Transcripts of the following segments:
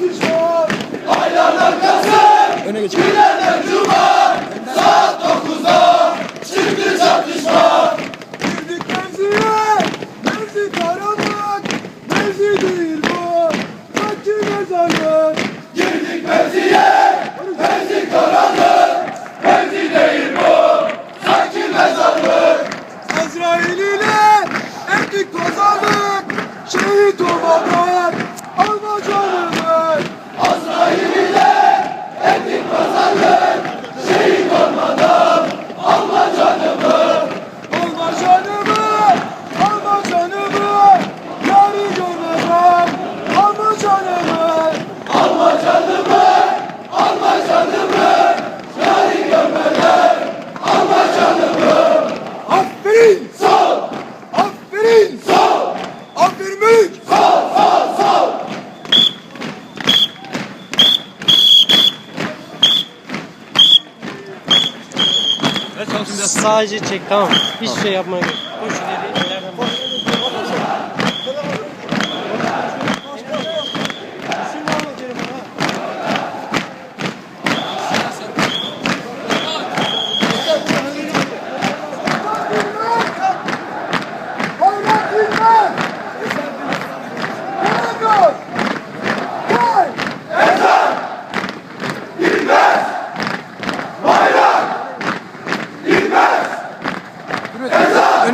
Aylardan Kasım, günlerden Cuma, saat 9'da çıktı çatışma. Girdik mevziye, mevzi karanlık. Mevzi değil bu, kaçı mezarlık. Girdik mevziye, mevzi karanlık, mevzi değil bu, sanki mezarlık. Azrail ile ettik pazarlık. Şehit olmadan Sadece çek tamam. Hiçbir şey yapmaya gerek. Koş ileri.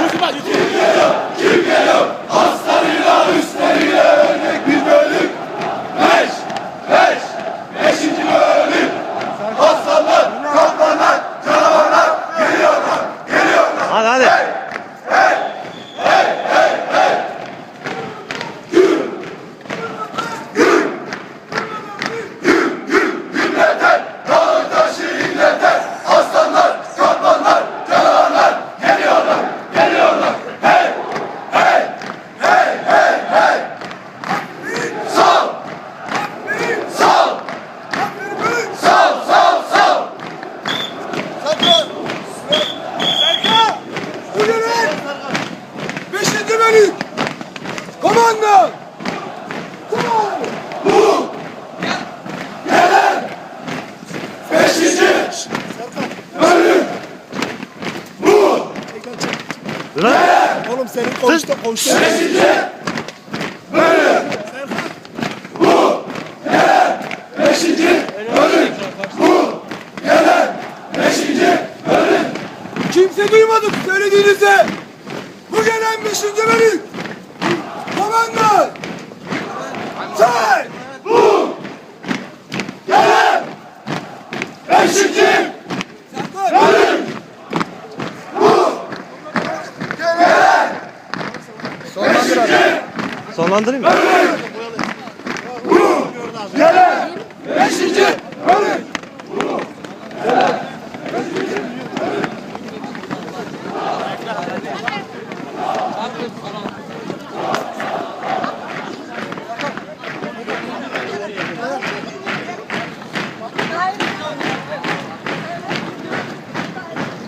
유튜브 유튜브 김계정 김계정 lan. Oğlum senin koğuşta koğuşta. beşinci bölük. Bu gelen beşinci bölük. Bu gelen beşinci bölük. Kimse duymadı söylediğinizi. Bu gelen beşinci bölük. Komando! Say! Bu gelen beşinci. Sonlandırayım mı? Gelen beşinci bölük.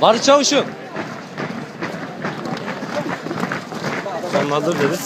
Barış Çavuş'um. Sonlandır dedi.